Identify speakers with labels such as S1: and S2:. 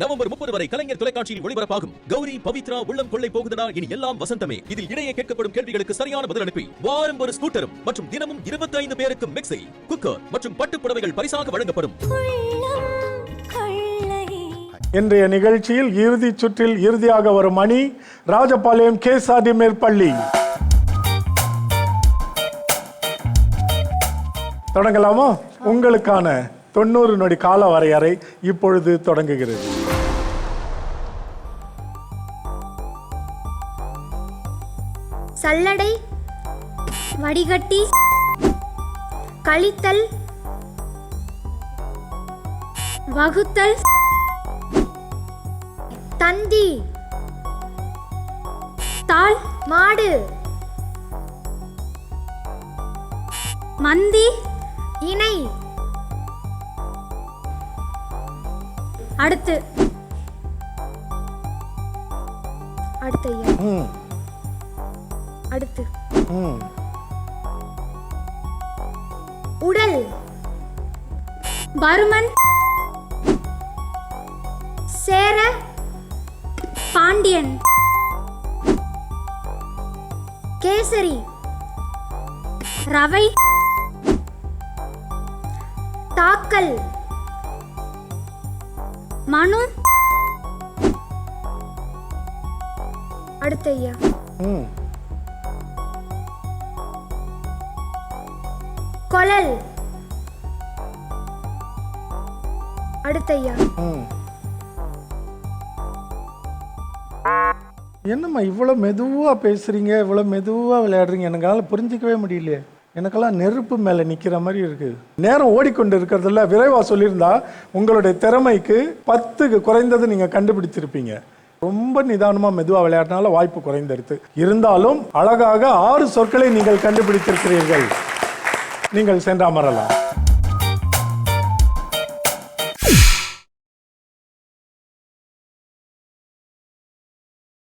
S1: November முப்பது வரை கலைஞர் தொலைக்காட்சியில் ஒளிபரப்பாகும். கௌரி பவித்ரா உள்ளம் கொள்ளை போகுதடா இனி எல்லாம் வசந்தமே. இதில் இடையே கேட்கப்படும் கேள்விகளுக்கு சரியான பதில் அனுப்பி வாரம் ஒரு ஸ்கூட்டரும் மற்றும் தினமும் 25 பேருக்கு மிக்ஸி குக்கர் மற்றும் பட்டு புடவைகள் பரிசாக வழங்கப்படும்.
S2: இன்றைய நிகழ்ச்சியில் இறுதிச் சுற்றில் இறுதியாக வரும் அணி ராஜபாளையம் கேசாதி மேற்பள்ளி. தொடங்கலாமா? உங்களுக்கான தொண்ணூறு நொடி கால வரையறை இப்பொழுது தொடங்குகிறது.
S3: சல்லடை வடிகட்டி கழித்தல் வகுத்தல் தந்தி தாள் மாடு மந்தி இணை. அடுத்து அடுத்து ஐயா அடுத்து. உடல். பருமன். சேர. பாண்டியன். கேசரி. ரவை. தாக்கல். மனு. அடுத்த ஐயா கொழல் அடுத்த ஐயா.
S2: என்னம்மா இவ்வளோ மெதுவாக பேசுறீங்க இவ்வளோ மெதுவாக விளையாடுறீங்க? எனக்கால புரிஞ்சிக்கவே முடியலையே. எனக்கெல்லாம் நெருப்பு மேலே நிற்கிற மாதிரி இருக்குது நேரம் ஓடிக்கொண்டு இருக்கிறதுல விரைவாக சொல்லியிருந்தா உங்களுடைய திறமைக்கு பத்துக்கு குறைந்தது நீங்கள் கண்டுபிடிச்சிருப்பீங்க. ரொம்ப நிதானமாக மெதுவாக விளையாடினால வாய்ப்பு குறைந்திருது இருந்தாலும் அழகாக ஆறு சொற்களை நீங்கள் கண்டுபிடித்திருக்கிறீர்கள். நீங்கள் சென்று அமரலாம்